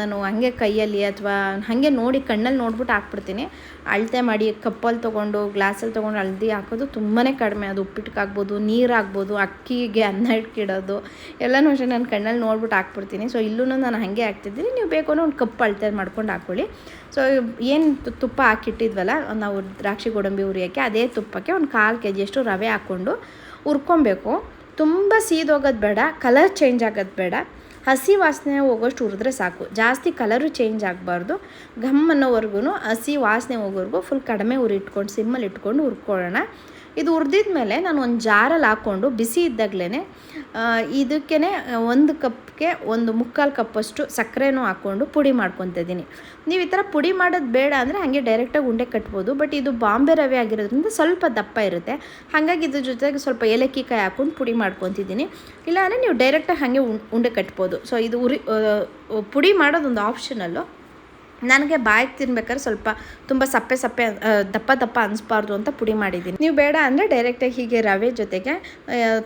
ನಾನು ಹಾಗೆ ಕೈಯಲ್ಲಿ ಅಥವಾ ಹಾಗೆ ನೋಡಿ ಕಣ್ಣಲ್ಲಿ ನೋಡ್ಬಿಟ್ಟು ಹಾಕ್ಬಿಡ್ತೀನಿ. ಅಳತೆ ಮಾಡಿ ಕಪ್ಪಲ್ಲಿ ತೊಗೊಂಡು, ಗ್ಲಾಸಲ್ಲಿ ತೊಗೊಂಡು ಹಳದಿ ಹಾಕೋದು ತುಂಬಾ ಕಡಿಮೆ. ಅದು ಉಪ್ಪಿಟ್ಟಕ್ಕಾಗ್ಬೋದು ಆಗ್ಬೋದು ನೀರು ಆಗ್ಬೋದು ಅಕ್ಕಿಗೆ ಅನ್ನ ಇಟ್ಕಿಡೋದು, ಎಲ್ಲನೂ ಅಷ್ಟೇ ನಾನು ಕಣ್ಣಲ್ಲಿ ನೋಡ್ಬಿಟ್ಟು ಹಾಕ್ಬಿಡ್ತೀನಿ. ಸೊ ಇಲ್ಲೂ ನಾನು ಹಾಗೆ ಹಾಕ್ತಿದ್ದೀನಿ. ನೀವು ಬೇಕು ಅನ್ನೋ ಒಂದು ಕಪ್ ಅಳತೆ ಮಾಡ್ಕೊಂಡು ಹಾಕ್ಕೊಳ್ಳಿ ಸೊ ಏನು ತುಪ್ಪ ಹಾಕಿಟ್ಟಿದ್ವಲ್ಲ, ನಾವು ದ್ರಾಕ್ಷಿ ಗೋಡಂಬಿ ಹುರಿಯೋಕ್ಕೆ, ಅದೇ ತುಪ್ಪಕ್ಕೆ ಒಂದು ಕಾಲು ಕೆ ಜಿಯಷ್ಟು ರವೆ ಹಾಕ್ಕೊಂಡು ಹುರ್ಕೊಬೇಕು. ತುಂಬ ಸೀದೋಗೋದು ಬೇಡ ಕಲರ್ ಚೇಂಜ್ ಆಗೋದು ಬೇಡ. ಹಸಿ ವಾಸನೆ ಹೋಗೋಷ್ಟು ಹುರಿದ್ರೆ ಸಾಕು. ಜಾಸ್ತಿ ಕಲರು ಚೇಂಜ್ ಆಗಬಾರ್ದು. ಘಮ್ ಅನ್ನೋವರೆಗೂ ಹಸಿ ವಾಸನೆ ಹೋಗೋವರೆಗೂ ಫುಲ್ ಕಡಿಮೆ ಉರಿ ಇಟ್ಕೊಂಡು ಸಿಮ್ಮಲ್ಲಿ ಇಟ್ಕೊಂಡು ಹುರ್ಕೊಳ್ಳೋಣ. ಇದು ಹುರಿದಿದ್ಮೇಲೆ ನಾನು ಒಂದು ಜಾರಲ್ಲಿ ಹಾಕ್ಕೊಂಡು, ಬಿಸಿ ಇದ್ದಾಗಲೇ ಇದಕ್ಕೇ ಒಂದು ಕಪ್ಗೆ ಒಂದು ಮುಕ್ಕಾಲು ಕಪ್ಪಷ್ಟು ಸಕ್ಕರೆನೂ ಹಾಕ್ಕೊಂಡು ಪುಡಿ ಮಾಡ್ಕೊತಿದ್ದೀನಿ ನೀವು ಈ ಥರ ಪುಡಿ ಮಾಡೋದು ಬೇಡ ಅಂದರೆ ಹಾಗೆ ಡೈರೆಕ್ಟಾಗಿ ಉಂಡೆ ಕಟ್ಬೋದು ಬಟ್ ಇದು ಬಾಂಬೆ ರವೆ ಆಗಿರೋದ್ರಿಂದ ಸ್ವಲ್ಪ ದಪ್ಪ ಇರುತ್ತೆ. ಹಾಗಾಗಿ ಇದ್ರ ಜೊತೆಗೆ ಸ್ವಲ್ಪ ಏಲಕ್ಕಿ ಕಾಯಿ ಹಾಕ್ಕೊಂಡು ಪುಡಿ ಮಾಡ್ಕೊತಿದ್ದೀನಿ ಇಲ್ಲಾಂದರೆ ನೀವು ಡೈರೆಕ್ಟಾಗಿ ಹಾಗೆ ಉಂಡೆ ಕಟ್ಬೋದು. ಸೊ ಇದು ಉರಿ ಪುಡಿ ಮಾಡೋದೊಂದು ಆಪ್ಷನಲ್ಲು ನನಗೆ ಬಾಯಿಗೆ ತಿನ್ಬೇಕಾದ್ರೆ ಸ್ವಲ್ಪ ತುಂಬ ಸಪ್ಪೆ ಸಪ್ಪೆ ದಪ್ಪ ದಪ್ಪ ಅನಿಸ್ಬಾರ್ದು ಅಂತ ಪುಡಿ ಮಾಡಿದ್ದೀನಿ. ನೀವು ಬೇಡ ಅಂದರೆ ಡೈರೆಕ್ಟಾಗಿ ಹೀಗೆ ರವೆ ಜೊತೆಗೆ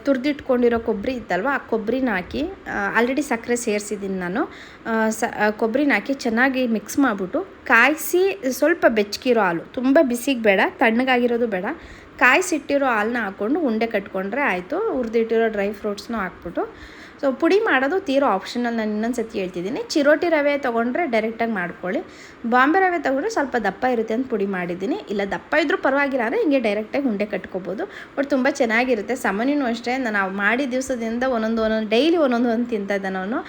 ತುರಿದಿಟ್ಕೊಂಡಿರೋ ಕೊಬ್ಬರಿ ಇತ್ತಲ್ವ, ಆ ಕೊಬ್ಬರಿನ ಹಾಕಿ ಆಲ್ರೆಡಿ ಸಕ್ಕರೆ ಸೇರಿಸಿದ್ದೀನಿ ನಾನು. ಸ ಕೊಬ್ಬರಿನ ಹಾಕಿ ಚೆನ್ನಾಗಿ ಮಿಕ್ಸ್ ಮಾಡಿಬಿಟ್ಟು, ಕಾಯಿಸಿ ಸ್ವಲ್ಪ ಬೆಚ್ಚಗಿರೋ ಹಾಲು, ತುಂಬ ಬಿಸಿಗೆ ಬೇಡ, ತಣ್ಣಗಾಗಿರೋದು ಬೇಡ. ಕಾಯಿಸಿಟ್ಟಿರೋ ಹಾಲನ್ನ ಹಾಕ್ಕೊಂಡು ಉಂಡೆ ಕಟ್ಕೊಂಡ್ರೆ ಆಯಿತು, ಹುರಿದಿಟ್ಟಿರೋ ಡ್ರೈ ಫ್ರೂಟ್ಸ್ನೂ ಹಾಕ್ಬಿಟ್ಟು ಸೊ ಪುಡಿ ಮಾಡೋದು ತೀರೋ ಆಪ್ಷನಲ್ ನಾನು ಇನ್ನೊಂದು ಸತಿ ಹೇಳ್ತಿದ್ದೀನಿ. ಚಿರೋಟಿ ರವೆ ತೊಗೊಂಡ್ರೆ ಡೈರೆಕ್ಟಾಗಿ ಮಾಡ್ಕೊಳ್ಳಿ. ಬಾಂಬೆ ರವೆ ತೊಗೊಂಡ್ರೆ ಸ್ವಲ್ಪ ದಪ್ಪ ಇರುತ್ತೆ ಅಂತ ಪುಡಿ ಮಾಡಿದ್ದೀನಿ. ಇಲ್ಲ ದಪ್ಪ ಇದ್ದರೂ ಪರವಾಗಿಲ್ಲ ಅಂದರೆ ಹಿಂಗೆ ಡೈರೆಕ್ಟಾಗಿ ಉಂಡೆ ಕಟ್ಕೋಬೋದು. ಬಟ್ ತುಂಬ ಚೆನ್ನಾಗಿರುತ್ತೆ. ಸಾಮಾನ್ಯನೂ ಅಷ್ಟೇ. ನಾನು ಮಾಡಿ ದಿವಸದಿಂದ ಒಂದೊಂದು ಒಂದೊಂದು ಡೈಲಿ ಒಂದೊಂದು ಒಂದು ತಿಂತಾ ಇದ್ದಾನೆ ಅವನು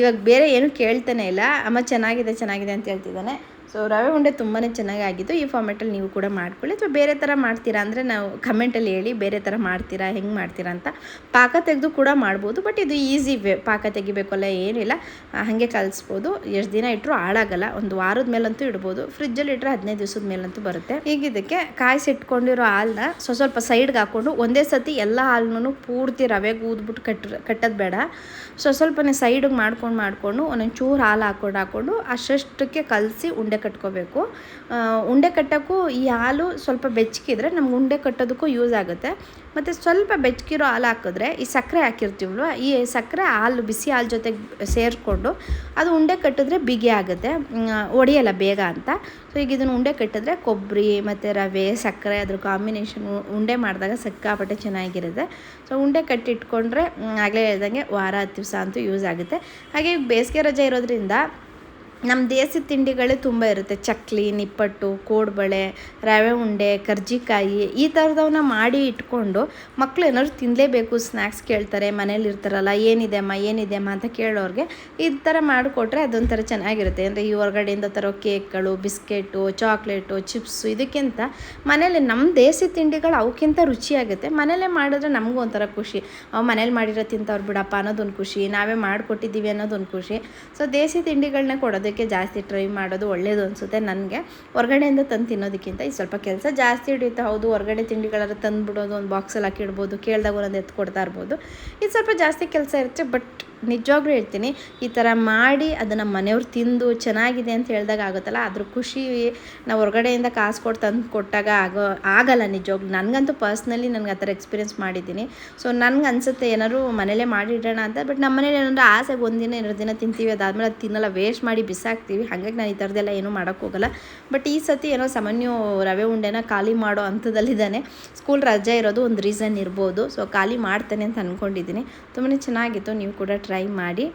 ಇವಾಗ ಬೇರೆ ಏನು ಕೇಳ್ತಾನೆ ಇಲ್ಲ. ಅಮ್ಮ ಚೆನ್ನಾಗಿದೆ ಚೆನ್ನಾಗಿದೆ ಅಂತ ಹೇಳ್ತಿದ್ದಾನೆ. ಸೊ ರವೆ ಉಂಡೆ ತುಂಬಾ ಚೆನ್ನಾಗಿ ಆಗಿತ್ತು ಈ ಫಾರ್ಮೆಟಲ್ಲಿ ನೀವು ಕೂಡ ಮಾಡ್ಕೊಳ್ಳಿ. ಅಥವಾ ಬೇರೆ ಥರ ಮಾಡ್ತೀರಾ ಅಂದರೆ ನಾವು ಕಮೆಂಟಲ್ಲಿ ಹೇಳಿ, ಬೇರೆ ಥರ ಮಾಡ್ತೀರಾ, ಹೆಂಗೆ ಮಾಡ್ತೀರಾ ಅಂತ ಪಾಕ ತೆಗೆದು ಕೂಡ ಮಾಡ್ಬೋದು. ಬಟ್ ಇದು ಈಸಿ ವೇ ಪಾಕ ತೆಗಿಬೇಕಲ್ಲ ಏನಿಲ್ಲ ಹಾಗೆ ಕಲಿಸ್ಬೋದು. ಎಷ್ಟು ದಿನ ಇಟ್ಟರು ಹಾಳಾಗಲ್ಲ. ಒಂದು ವಾರದ ಮೇಲಂತೂ ಇಡ್ಬೋದು. ಫ್ರಿಜ್ಜಲ್ಲಿ ಇಟ್ಟರೆ ಹದಿನೈದು ದಿವಸದ ಮೇಲಂತೂ ಬರುತ್ತೆ. ಈಗ ಇದಕ್ಕೆ ಕಾಯಿಸಿಟ್ಕೊಂಡಿರೋ ಹಾಲನ್ನ ಸೊ ಸ್ವಲ್ಪ ಸೈಡ್ಗೆ ಹಾಕ್ಕೊಂಡು ಒಂದೇ ಸತಿ ಎಲ್ಲ ಹಾಲನ್ನು ಪೂರ್ತಿ ರವೆಗೆ ಊದ್ಬಿಟ್ಟು ಕಟ್ ಕಟ್ಟೋದು ಬೇಡ. ಸೊ ಸ್ವಲ್ಪನೇ ಸೈಡಿಗೆ ಮಾಡ್ಕೊಂಡು, ಮಾಡಿಕೊಂಡು ಒಂದೊಂದು ಚೂರು ಹಾಲು ಹಾಕ್ಕೊಂಡು ಹಾಕ್ಕೊಂಡು ಅಷ್ಟಕ್ಕೆ ಕಲಸಿ ಉಂಡೆ ಕಟ್ಕೋಬೇಕು. ಉಂಡೆ ಕಟ್ಟೋಕ್ಕೂ ಈ ಹಾಲು ಸ್ವಲ್ಪ ಬೆಚ್ಚಕಿದ್ರೆ ನಮ್ಗೆ ಉಂಡೆ ಕಟ್ಟೋದಕ್ಕೂ ಯೂಸ್ ಆಗುತ್ತೆ. ಮತ್ತು ಸ್ವಲ್ಪ ಬೆಚ್ಚಕಿರೋ ಹಾಲು ಹಾಕಿದ್ರೆ, ಈ ಸಕ್ಕರೆ ಹಾಕಿರ್ತೀವಲ್ವ, ಈ ಸಕ್ಕರೆ ಹಾಲು, ಬಿಸಿ ಹಾಲು ಜೊತೆಗೆ ಸೇರಿಕೊಂಡು ಅದು ಉಂಡೆ ಕಟ್ಟಿದ್ರೆ ಬಿಗಿ ಆಗುತ್ತೆ. ಒಡೆಯಲ್ಲ ಬೇಗ ಅಂತ. ಸೊ ಈಗ ಇದನ್ನು ಉಂಡೆ ಕಟ್ಟಿದ್ರೆ ಕೊಬ್ಬರಿ, ಮತ್ತು ರವೆ, ಸಕ್ಕರೆ ಅದ್ರ ಕಾಂಬಿನೇಷನ್ ಉಂಡೆ ಮಾಡಿದಾಗ ಸಕ್ಕಾಪಟ್ಟೆ ಚೆನ್ನಾಗಿರುತ್ತೆ. ಸೊ ಉಂಡೆ ಕಟ್ಟಿಟ್ಕೊಂಡ್ರೆ ಆಗಲೇ ಹೇಳ್ದಂಗೆ ವಾರ ಹತ್ತು ದಿವಸ ಅಂತೂ ಯೂಸ್ ಆಗುತ್ತೆ. ಹಾಗೆ ಬೇಸಿಗೆ ರಜೆ ಇರೋದ್ರಿಂದ ನಮ್ಮ ದೇಸಿ ತಿಂಡಿಗಳೇ ತುಂಬ ಇರುತ್ತೆ. ಚಕ್ಲಿ, ನಿಪ್ಪಟ್ಟು, ಕೋಡ್ಬಳೆ, ರವೆ ಉಂಡೆ, ಕರ್ಜಿಕಾಯಿ ಈ ಥರದವನ್ನ ಮಾಡಿ ಇಟ್ಕೊಂಡು ಮಕ್ಕಳು ಏನಾದ್ರು ತಿನ್ನಲೇಬೇಕು ಸ್ನ್ಯಾಕ್ಸ್ ಕೇಳ್ತಾರೆ, ಮನೇಲಿ ಇರ್ತಾರಲ್ಲ, ಏನಿದೆ ಅಮ್ಮ ಏನಿದೆ ಅಮ್ಮ ಅಂತ ಕೇಳೋರಿಗೆ ಈ ಥರ ಮಾಡಿಕೊಟ್ರೆ ಅದೊಂಥರ ಚೆನ್ನಾಗಿರುತ್ತೆ. ಅಂದರೆ ಈ ಹೊರಗಡೆಯಿಂದ ತರೋ ಕೇಕ್ಗಳು, ಬಿಸ್ಕೆಟು, ಚಾಕ್ಲೇಟು, ಚಿಪ್ಸು ಇದಕ್ಕಿಂತ ಮನೇಲಿ ನಮ್ಮ ದೇಸಿ ತಿಂಡಿಗಳು ಅವಕ್ಕಿಂತ ರುಚಿಯಾಗುತ್ತೆ. ಮನೇಲೇ ಮಾಡಿದ್ರೆ ನಮಗೂ ಒಂಥರ ಖುಷಿ. ಅವು ಮನೇಲಿ ಮಾಡಿರೋ ತಿಂತವ್ರು ಬಿಡಪ್ಪ ಅನ್ನೋದೊಂದು ಖುಷಿ, ನಾವೇ ಮಾಡಿಕೊಟ್ಟಿದ್ದೀವಿ ಅನ್ನೋದೊಂದು ಖುಷಿ. ಸೊ ದೇಸಿ ತಿಂಡಿಗಳನ್ನ ಕೊಡೋದಕ್ಕೆ ಜಾಸ್ತಿ ಟ್ರೈ ಮಾಡೋದು ಒಳ್ಳೆಯದು ಅನಿಸುತ್ತೆ ನನಗೆ. ಹೊರಗಡೆಯಿಂದ ತಂದು ತಿನ್ನೋದಕ್ಕಿಂತ ಈ ಸ್ವಲ್ಪ ಕೆಲಸ ಜಾಸ್ತಿ ಹಿಡಿಯುತ್ತೆ. ಹೌದು, ಹೊರಗಡೆ ತಿಂಡಿಗಳಾದ್ರೆ ತಂದುಬಿಡೋದು, ಒಂದು ಬಾಕ್ಸಲ್ಲಿ ಹಾಕಿಡ್ಬೋದು, ಕೇಳಿದಾಗ ಒಂದೊಂದು ಎತ್ತು ಕೊಡ್ತಾ ಇರ್ಬೋದು. ಇದು ಸ್ವಲ್ಪ ಜಾಸ್ತಿ ಕೆಲಸ ಇರುತ್ತೆ ಬಟ್ ನಿಜವಾಗ್ಲೂ ಹೇಳ್ತೀನಿ, ಈ ಥರ ಮಾಡಿ ಅದನ್ನು ಮನೆಯವ್ರು ತಿಂದು ಚೆನ್ನಾಗಿದೆ ಅಂತ ಹೇಳಿದಾಗ ಆಗುತ್ತಲ್ಲ ಅದ್ರ ಖುಷಿ ನಾವು ಹೊರಗಡೆಯಿಂದ ಕಾಸು ಕೊಟ್ಟು ತಂದು ಕೊಟ್ಟಾಗ ಆಗೋ, ಆಗಲ್ಲ ನಿಜವಾಗ್ಲೂ. ನನಗಂತೂ ಪರ್ಸ್ನಲಿ ನನಗೆ ಆ ಥರ ಎಕ್ಸ್ಪೀರಿಯೆನ್ಸ್ ಮಾಡಿದ್ದೀನಿ. ಸೊ ನನಗೆ ಅನಿಸುತ್ತೆ ಏನಾದ್ರು ಮನೇಲೇ ಮಾಡಿಡೋಣ ಅಂತ ಬಟ್ ನಮ್ಮ ಮನೇಲಿ ಏನಂದ್ರೆ ಆಸೆ ಒಂದಿನ ಎರಡು ದಿನ ತಿಂತೀವಿ, ಅದಾದಮೇಲೆ ಅದು ತಿನ್ನಲ್ಲ ವೇಸ್ಟ್ ಮಾಡಿ ಬಿಸಾಕ್ತೀವಿ. ಹಾಗಾಗಿ ನಾನು ಈ ಥರದ್ದೆಲ್ಲ ಏನೂ ಮಾಡೋಕ್ಕೋಗಲ್ಲ ಬಟ್ ಈ ಸತಿ ಏನೋ ಸಾಮಾನ್ಯ ರವೆ ಉಂಡೆನ ಖಾಲಿ ಮಾಡೋ ಹಂತದಲ್ಲಿದ್ದಾನೆ. ಸ್ಕೂಲ್ ರಜೆ ಇರೋದು ಒಂದು ರೀಸನ್ ಇರ್ಬೋದು. ಸೊ ಖಾಲಿ ಮಾಡ್ತಾನೆ ಅಂತ ಅಂದ್ಕೊಂಡಿದ್ದೀನಿ ತುಂಬಾ ಚೆನ್ನಾಗಿತ್ತು. ನೀವು ಕೂಡ ಟ್ರೈ ಮಾಡಿ.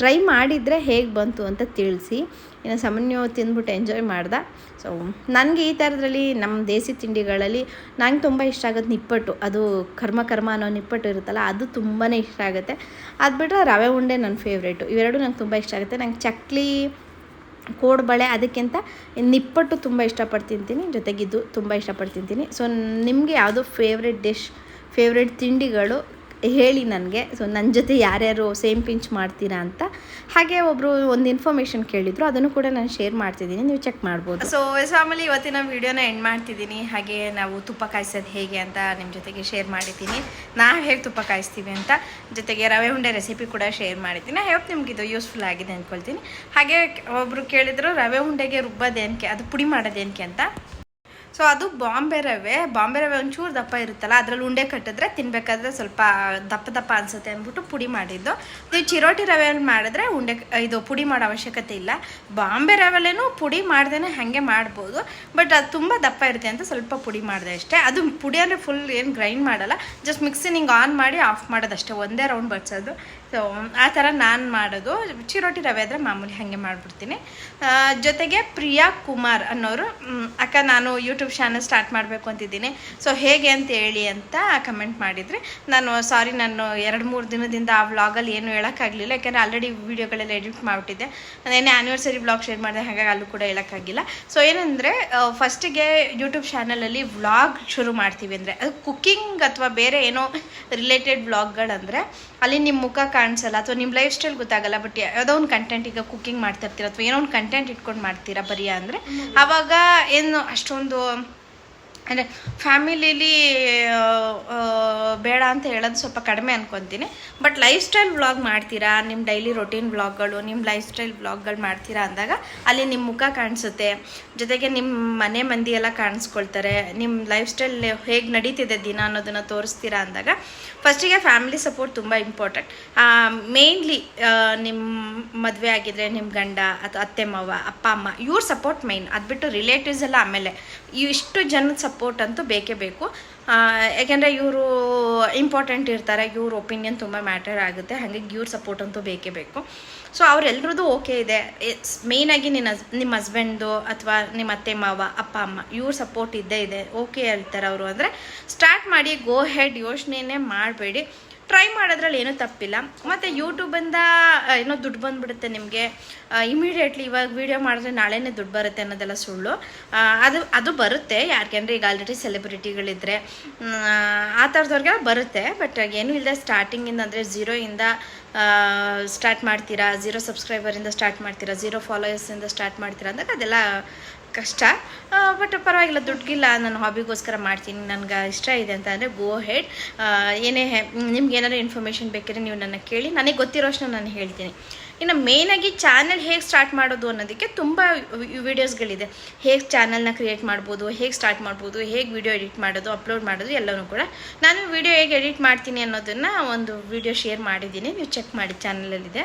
ಟ್ರೈ ಮಾಡಿದರೆ ಹೇಗೆ ಬಂತು ಅಂತ ತಿಳಿಸಿ. ಇನ್ನು ಸಾಮಾನ್ಯ ತಿಂದ್ಬಿಟ್ಟು ಎಂಜಾಯ್ ಮಾಡ್ದೆ. ಸೊ ನನಗೆ ಈ ಥರದ್ರಲ್ಲಿ ನಮ್ಮ ದೇಸಿ ತಿಂಡಿಗಳಲ್ಲಿ ನಂಗೆ ತುಂಬ ಇಷ್ಟ ಆಗೋದು ನಿಪ್ಪಟ್ಟು. ಅದು ಕರ್ಮ ಕರ್ಮ ಅನ್ನೋ ನಿಪ್ಪಟ್ಟು ಇರುತ್ತಲ್ಲ, ಅದು ತುಂಬಾ ಇಷ್ಟ ಆಗುತ್ತೆ. ಅದು ಬಿಟ್ಟರೆ ರವೆ ಉಂಡೆ ನನ್ನ ಫೇವ್ರೇಟು ಇವೆರಡು ನಂಗೆ ತುಂಬ ಇಷ್ಟ ಆಗುತ್ತೆ. ನಂಗೆ ಚಕ್ಲಿ, ಕೋಡ್ಬಳೆ ಅದಕ್ಕಿಂತ ನಿಪ್ಪಟ್ಟು ತುಂಬ ಇಷ್ಟಪಟ್ಟು ತಿಂತೀನಿ. ಜೊತೆಗಿದ್ದು ತುಂಬ ಇಷ್ಟಪಟ್ಟು ತಿಂತೀನಿ. ಸೊ ನಿಮಗೆ ಯಾವುದು ಫೇವ್ರೆಟ್ ಡಿಶ್ ಫೇವ್ರೆಟ್ ತಿಂಡಿಗಳು ಹೇಳಿ ನನಗೆ. ಸೊ ನನ್ನ ಜೊತೆ ಯಾರ್ಯಾರು ಸೇಮ್ ಪಿಂಚ್ ಮಾಡ್ತೀರಾ ಅಂತ. ಹಾಗೆ ಒಬ್ಬರು ಒಂದು ಇನ್ಫಾರ್ಮೇಷನ್ ಕೇಳಿದ್ರು. ಅದನ್ನು ಕೂಡ ನಾನು ಶೇರ್ ಮಾಡ್ತಿದ್ದೀನಿ. ನೀವು ಚೆಕ್ ಮಾಡ್ಬೋದು. ಸೊ ಆಮೇಲೆ ಇವತ್ತಿನ ವಿಡಿಯೋನ ಎಂಡ್ ಮಾಡ್ತಿದ್ದೀನಿ. ಹಾಗೆ ನಾವು ತುಪ್ಪ ಕಾಯಿಸೋದು ಹೇಗೆ ಅಂತ ನಿಮ್ಮ ಜೊತೆಗೆ ಶೇರ್ ಮಾಡಿದ್ದೀನಿ. ನಾವು ಹೇಗೆ ತುಪ್ಪ ಕಾಯಿಸ್ತೀವಿ ಅಂತ ಜೊತೆಗೆ ರವೆ ಉಂಡೆ ರೆಸಿಪಿ ಕೂಡ ಶೇರ್ ಮಾಡಿದ್ದೀನಿ. ಐ ಹೋಪ್ ನಿಮ್ಗೆ ಇದು ಯೂಸ್ಫುಲ್ ಆಗಿದೆ ಅಂದ್ಕೊಳ್ತೀನಿ ಹಾಗೆ ಒಬ್ಬರು ಕೇಳಿದ್ರು, ರವೆ ಉಂಡೆಗೆ ರುಬ್ಬೋದೇನಕ್ಕೆ ಅದು ಪುಡಿ ಮಾಡೋದೇನಕ್ಕೆ ಅಂತ. ಸೊ ಅದು ಬಾಂಬೆ ರವೆ. ಬಾಂಬೆ ರವೆ ಒಂಚೂರು ದಪ್ಪ ಇರುತ್ತಲ್ಲ, ಅದರಲ್ಲಿ ಉಂಡೆ ಕಟ್ಟಿದ್ರೆ ತಿನ್ಬೇಕಾದ್ರೆ ಸ್ವಲ್ಪ ದಪ್ಪ ದಪ್ಪ ಅನ್ಸುತ್ತೆ ಅಂದ್ಬಿಟ್ಟು ಪುಡಿ ಮಾಡಿದ್ದು. ನೀವು ಚಿರೋಟಿ ರವೆ ಮಾಡಿದ್ರೆ ಉಂಡೆ, ಇದು ಪುಡಿ ಮಾಡೋ ಅವಶ್ಯಕತೆ ಇಲ್ಲ. ಬಾಂಬೆ ರವೆಲೇನು ಪುಡಿ ಮಾಡ್ದೇ ಹಾಗೆ ಮಾಡ್ಬೋದು. ಬಟ್ ಅದು ತುಂಬ ದಪ್ಪ ಇರುತ್ತೆ ಅಂತ ಸ್ವಲ್ಪ ಪುಡಿ ಮಾಡಿದೆ ಅಷ್ಟೇ. ಅದು ಪುಡಿ ಅಂದರೆ ಫುಲ್ ಏನು ಗ್ರೈಂಡ್ ಮಾಡಲ್ಲ. ಜಸ್ಟ್ ಮಿಕ್ಸಿ ಹಿಂಗೆ ಆನ್ ಮಾಡಿ ಆಫ್ ಮಾಡೋದಷ್ಟೇ. ಒಂದೇ ರೌಂಡ್ ಬಡ್ಸೋದು. ಸೊ ಆ ಥರ ನಾನು ಮಾಡೋದು. ಚಿರೋಟಿ ರವೆ ಆದರೆ ಮಾಮೂಲಿ ಹಾಗೆ ಮಾಡಿಬಿಡ್ತೀನಿ. ಜೊತೆಗೆ ಪ್ರಿಯಾ ಕುಮಾರ್ ಅನ್ನೋರು ಅಕ್ಕ ನಾನು ಯೂಟ್ಯೂಬ್ ಚಾನಲ್ ಸ್ಟಾರ್ಟ್ ಮಾಡಬೇಕು ಅಂತಿದ್ದೀನಿ. ಸೊ ಹೇಗೆ ಅಂತ ಹೇಳಿ ಅಂತ ಕಮೆಂಟ್ ಮಾಡಿದರೆ. ನಾನು ಸಾರಿ ನಾನು ಎರಡು ಮೂರು ದಿನದಿಂದ ಆ ವ್ಲಾಗಲ್ಲಿ ಏನು ಹೇಳೋಕ್ಕಾಗಲಿಲ್ಲ. ಯಾಕಂದರೆ ಆಲ್ರೆಡಿ ವೀಡಿಯೋಗಳೆಲ್ಲ ಎಡಿಟ್ ಮಾಡಿಬಿಟ್ಟಿದ್ದೆ. ನಾನೇನು ಆ್ಯನಿವರ್ಸರಿ ವ್ಲಾಗ್ ಶೇರ್ ಮಾಡಿದೆ. ಹಾಗಾಗಿ ಅಲ್ಲೂ ಕೂಡ ಹೇಳೋಕ್ಕಾಗಿಲ್ಲ. ಸೊ ಏನಂದರೆ ಫಸ್ಟಿಗೆ ಯೂಟ್ಯೂಬ್ ಚಾನಲಲ್ಲಿ ವ್ಲಾಗ್ ಶುರು ಮಾಡ್ತೀವಿ ಅಂದರೆ, ಅದು ಕುಕ್ಕಿಂಗ್ ಅಥವಾ ಬೇರೆ ಏನೋ ರಿಲೇಟೆಡ್ ವ್ಲಾಗ್ಗಳಂದರೆ ಅಲ್ಲಿ ನಿಮ್ಮ ಮುಖ ಕಾಣಿಸಲ್ಲ ಅಥವಾ ನಿಮ್ಮ ಲೈಫ್ ಸ್ಟೈಲ್ ಗೊತ್ತಾಗಲ್ಲ ಬಟ್ ಯಾವುದೋ ಒಂದು ಕಂಟೆಂಟ್ ಈಗ ಕುಕ್ಕಿಂಗ್ ಮಾಡ್ತಿರ್ತೀರ ಅಥವಾ ಏನೋ ಒಂದು ಕಂಟೆಂಟ್ ಇಟ್ಕೊಂಡು ಮಾಡ್ತೀರಾ ಬರೀ ಅಂದರೆ ಆವಾಗ ಏನು ಅಷ್ಟೊಂದು ಅಂದರೆ ಫ್ಯಾಮಿಲಿಲಿ ಬೇಡ ಅಂತ ಹೇಳೋದು ಸ್ವಲ್ಪ ಕಡಿಮೆ ಅನ್ಕೊತೀನಿ. ಬಟ್ ಲೈಫ್ ಸ್ಟೈಲ್ ವ್ಲಾಗ್ ಮಾಡ್ತೀರಾ? ನಿಮ್ಮ ಡೈಲಿ ರೊಟೀನ್ ವ್ಲಾಗ್ಗಳು ನಿಮ್ಮ ಲೈಫ್ ಸ್ಟೈಲ್ ವ್ಲಾಗ್ಗಳು ಮಾಡ್ತೀರಾ ಅಂದಾಗ ಅಲ್ಲಿ ನಿಮ್ಮ ಮುಖ ಕಾಣಿಸುತ್ತೆ. ಜೊತೆಗೆ ನಿಮ್ಮ ಮನೆ ಮಂದಿ ಎಲ್ಲ ಕಾಣಿಸ್ಕೊಳ್ತಾರೆ. ನಿಮ್ಮ ಲೈಫ್ ಸ್ಟೈಲ್ ಹೇಗೆ ನಡೀತಿದೆ ದಿನ ಅನ್ನೋದನ್ನು ತೋರಿಸ್ತೀರಾ ಅಂದಾಗ ಫಸ್ಟಿಗೆ ಫ್ಯಾಮಿಲಿ ಸಪೋರ್ಟ್ ತುಂಬ ಇಂಪಾರ್ಟೆಂಟ್ ಮೇಯ್ನ್ಲಿ ನಿಮ್ಮ ಮದುವೆ ಆಗಿದ್ರೆ ನಿಮ್ಮ ಗಂಡ ಅಥವಾ ಅತ್ತೆ, ಮಾವ, ಅಪ್ಪ, ಅಮ್ಮ, ಇವ್ರ ಸಪೋರ್ಟ್ ಮೈನ್ ಅದು ಬಿಟ್ಟು ರಿಲೇಟಿವ್ಸ್ ಎಲ್ಲ ಆಮೇಲೆ. ಇಷ್ಟು ಜನದ ಸಪೋರ್ಟ್ ಅಂತೂ ಬೇಕೇ ಬೇಕು. ಯಾಕೆಂದರೆ ಇವರು ಇಂಪಾರ್ಟೆಂಟ್ ಇರ್ತಾರೆ, ಇವ್ರ ಒಪಿನಿಯನ್ ತುಂಬ ಮ್ಯಾಟರ್ ಆಗುತ್ತೆ, ಹಾಗಾಗಿ ಇವ್ರ ಸಪೋರ್ಟ್ ಅಂತೂ ಬೇಕೇ ಬೇಕು. ಸೊ ಅವರೆಲ್ಲರದ್ದು ಓಕೆ ಇದೆ. ಮೇಯ್ನಾಗಿ ನಿನ್ನ, ನಿಮ್ಮ ಹಸ್ಬೆಂಡು ಅಥವಾ ನಿಮ್ಮ ಅತ್ತೆ, ಮಾವ, ಅಪ್ಪ, ಅಮ್ಮ, ಇವ್ರ ಸಪೋರ್ಟ್ ಇದ್ದೇ ಇದೆ. ಓಕೆ ಹೇಳ್ತಾರೆ ಅವರು ಅಂದರೆ ಸ್ಟಾರ್ಟ್ ಮಾಡಿ ಗೋ ಹೆಡ್ ಯೋಚನೆನೇ ಮಾಡಬೇಡಿ. ಟ್ರೈ ಮಾಡೋದ್ರಲ್ಲಿ ಏನೂ ತಪ್ಪಿಲ್ಲ. ಮತ್ತು ಯೂಟ್ಯೂಬಿಂದ ಏನೋ ದುಡ್ಡು ಬಂದುಬಿಡುತ್ತೆ ನಿಮಗೆ. ಇಮಿಡಿಯೇಟ್ಲಿ ಇವಾಗ ವೀಡಿಯೋ ಮಾಡಿದ್ರೆ ನಾಳೆನೇ ದುಡ್ಡು ಬರುತ್ತೆ ಅನ್ನೋದೆಲ್ಲ ಸುಳ್ಳು. ಅದು ಅದು ಬರುತ್ತೆ. ಯಾಕೆಂದರೆ ಈಗ ಆಲ್ರೆಡಿ ಸೆಲೆಬ್ರಿಟಿಗಳಿದ್ದರೆ ಆ ಥರದವ್ರಿಗೆಲ್ಲ ಬರುತ್ತೆ. ಬಟ್ ಏನೂ ಇಲ್ಲದೆ ಸ್ಟಾರ್ಟಿಂಗಿಂದ ಅಂದರೆ ಝೀರೋಯಿಂದ ಸ್ಟಾರ್ಟ್ ಮಾಡ್ತೀರಾ? ಝೀರೋ ಸಬ್ಸ್ಕ್ರೈಬರಿಂದ ಸ್ಟಾರ್ಟ್ ಮಾಡ್ತೀರಾ? ಝೀರೋ ಫಾಲೋಯರ್ಸಿಂದ ಸ್ಟಾರ್ಟ್ ಮಾಡ್ತೀರಾ? ಅಂದಾಗ ಅದೆಲ್ಲ ಕಷ್ಟ. ಬಟ್ ಪರವಾಗಿಲ್ಲ ದುಡ್ಡಿಲ್ಲ ನಾನು ಹಾಬಿಗೋಸ್ಕರ ಮಾಡ್ತೀನಿ. ನನಗೆ ಇಷ್ಟ ಇದೆ ಅಂತ ಅಂದರೆ ಗೋ ಹೆಡ್ ಏನೇ ನಿಮ್ಗೆ ಏನಾದ್ರು ಇನ್ಫಾರ್ಮೇಷನ್ ಬೇಕಿದ್ರೆ ನೀವು ನನ್ನ ಕೇಳಿ. ನನಗೆ ಗೊತ್ತಿರೋಷ್ಟು ನಾನು ಹೇಳ್ತೀನಿ. ಇನ್ನು ಮೇಯ್ನಾಗಿ ಚಾನಲ್ ಹೇಗೆ ಸ್ಟಾರ್ಟ್ ಮಾಡೋದು ಅನ್ನೋದಕ್ಕೆ ತುಂಬ ವೀಡಿಯೋಸ್ಗಳಿದೆ ಹೇಗೆ ಚಾನಲ್ನ ಕ್ರಿಯೇಟ್ ಮಾಡ್ಬೋದು, ಹೇಗೆ ಸ್ಟಾರ್ಟ್ ಮಾಡ್ಬೋದು, ಹೇಗೆ ವಿಡಿಯೋ ಎಡಿಟ್ ಮಾಡೋದು ಅಪ್ಲೋಡ್ ಮಾಡೋದು ಎಲ್ಲವೂ ಕೂಡ ನಾನು ವಿಡಿಯೋ ಹೇಗೆ ಎಡಿಟ್ ಮಾಡ್ತೀನಿ ಅನ್ನೋದನ್ನು ಒಂದು ವಿಡಿಯೋ ಶೇರ್ ಮಾಡಿದ್ದೀನಿ. ನೀವು ಚೆಕ್ ಮಾಡಿ ಚಾನಲಲ್ಲಿದೆ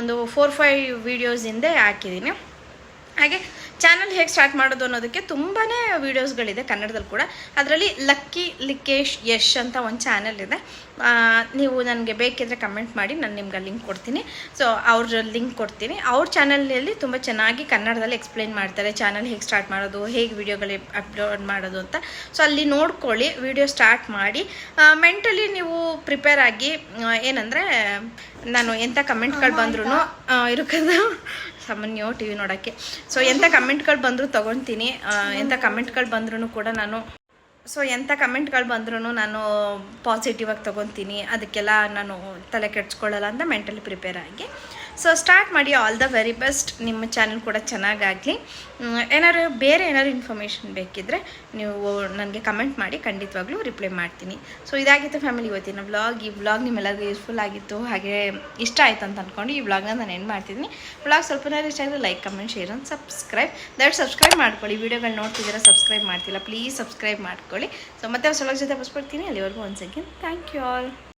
ಒಂದು ಫೋರ್ ಫೈವ್ ವೀಡಿಯೋಸ್ ಹಾಕಿದ್ದೀನಿ. ಹಾಗೆ ಚಾನಲ್ ಹೇಗೆ ಸ್ಟಾರ್ಟ್ ಮಾಡೋದು ಅನ್ನೋದಕ್ಕೆ ತುಂಬಾ ವೀಡಿಯೋಸ್ಗಳಿದೆ ಕನ್ನಡದಲ್ಲಿ ಕೂಡ. ಅದರಲ್ಲಿ ಲಕ್ಕಿ ಲಿಕೇಶ್ ಯಶ್ ಅಂತ ಒಂದು ಚಾನಲ್ ಇದೆ. ನೀವು ನನಗೆ ಬೇಕಿದ್ರೆ ಕಮೆಂಟ್ ಮಾಡಿ ನಾನು ನಿಮ್ಗೆ ಲಿಂಕ್ ಕೊಡ್ತೀನಿ. ಸೊ ಅವ್ರ ಲಿಂಕ್ ಕೊಡ್ತೀನಿ. ಅವ್ರ ಚಾನಲ್ನಲ್ಲಿ ತುಂಬ ಚೆನ್ನಾಗಿ ಕನ್ನಡದಲ್ಲಿ ಎಕ್ಸ್ಪ್ಲೈನ್ ಮಾಡ್ತಾರೆ ಚಾನಲ್ ಹೇಗೆ ಸ್ಟಾರ್ಟ್ ಮಾಡೋದು ಹೇಗೆ ವೀಡಿಯೋಗಳು ಅಪ್ಲೋಡ್ ಮಾಡೋದು ಅಂತ. ಸೊ ಅಲ್ಲಿ ನೋಡ್ಕೊಳ್ಳಿ ವಿಡಿಯೋ ಸ್ಟಾರ್ಟ್ ಮಾಡಿ. ಮೆಂಟಲಿ ನೀವು ಪ್ರಿಪೇರ್ ಆಗಿ ಏನಂದರೆ ನಾನು ಎಂಥ ಕಮೆಂಟ್ಗಳು ಬಂದ್ರೂ ಇರೋಕದ. ಸಾಮಾನ್ಯ ಟಿ ವಿ ನೋಡೋಕ್ಕೆ. ಸೊ ಎಂಥ ಕಮೆಂಟ್ಗಳು ಬಂದರೂ ತೊಗೊತೀನಿ ಎಂಥ ಕಮೆಂಟ್ಗಳು ಬಂದ್ರೂ ಕೂಡ ನಾನು ಸೊ ಎಂಥ ಕಮೆಂಟ್ಗಳು ಬಂದ್ರೂ ನಾನು ಪಾಸಿಟಿವ್ ಆಗಿ ತೊಗೊತೀನಿ ಅದಕ್ಕೆಲ್ಲ ನಾನು ತಲೆ ಕೆಡ್ಸ್ಕೊಳ್ಳಲ್ಲ ಅಂತ ಮೆಂಟಲಿ ಪ್ರಿಪೇರ್ ಆಗಿ. ಸೊ ಸ್ಟಾರ್ಟ್ ಮಾಡಿ ಆಲ್ ದ ವೆರಿ ಬೆಸ್ಟ್ ನಿಮ್ಮ ಚಾನಲ್ ಕೂಡ ಚೆನ್ನಾಗಾಗಲಿ. ಏನಾದ್ರು ಬೇರೆ ಏನಾದ್ರು ಇನ್ಫಾರ್ಮೇಷನ್ ಬೇಕಿದ್ದರೆ ನೀವು ನನಗೆ ಕಮೆಂಟ್ ಮಾಡಿ, ಖಂಡಿತವಾಗ್ಲೂ ರಿಪ್ಲೈ ಮಾಡ್ತೀನಿ. ಸೊ ಇದಾಗಿತ್ತು ಫ್ಯಾಮಿಲಿ ಇವತ್ತಿನ ವ್ಲಾಗ್ ಈ ವ್ಲಾಗ್ ನಿಮ್ಮೆಲ್ಲರಿಗೂ ಯೂಸ್ಫುಲ್ ಆಗಿತ್ತು. ಹಾಗೆ ಇಷ್ಟ ಆಯ್ತು ಅಂತ ಅಂದ್ಕೊಂಡು ಈ ವ್ಲಾಗ್ನ ನಾನು ಎಂಡ್ ಮಾಡ್ತಿದ್ದೀನಿ. ವ್ಲಾಗ್ ಸ್ವಲ್ಪ ಇಷ್ಟ ಆಗಿದ್ರೆ like comment share and subscribe that subscribe ಮಾಡ್ಕೊಳ್ಳಿ. ವೀಡಿಯೋಗಳು ನೋಡ್ತಿದ್ದೀರಾ ಸಬ್ಸ್ಕ್ರೈಬ್ ಮಾಡ್ತಿಲ್ಲ ಪ್ಲೀಸ್ ಸಬ್ಸ್ಕ್ರೈಬ್ ಮಾಡ್ಕೊಳ್ಳಿ. ಸೊ ಮತ್ತೆ ಹೊಸ ಜೊತೆ ಬಸ್ಬಿಡ್ತೀನಿ ಅಲ್ಲಿವರೆಗೂ ಒಂದು ಸೆಕೆಂಡ್ ಥ್ಯಾಂಕ್ ಯು ಆಲ್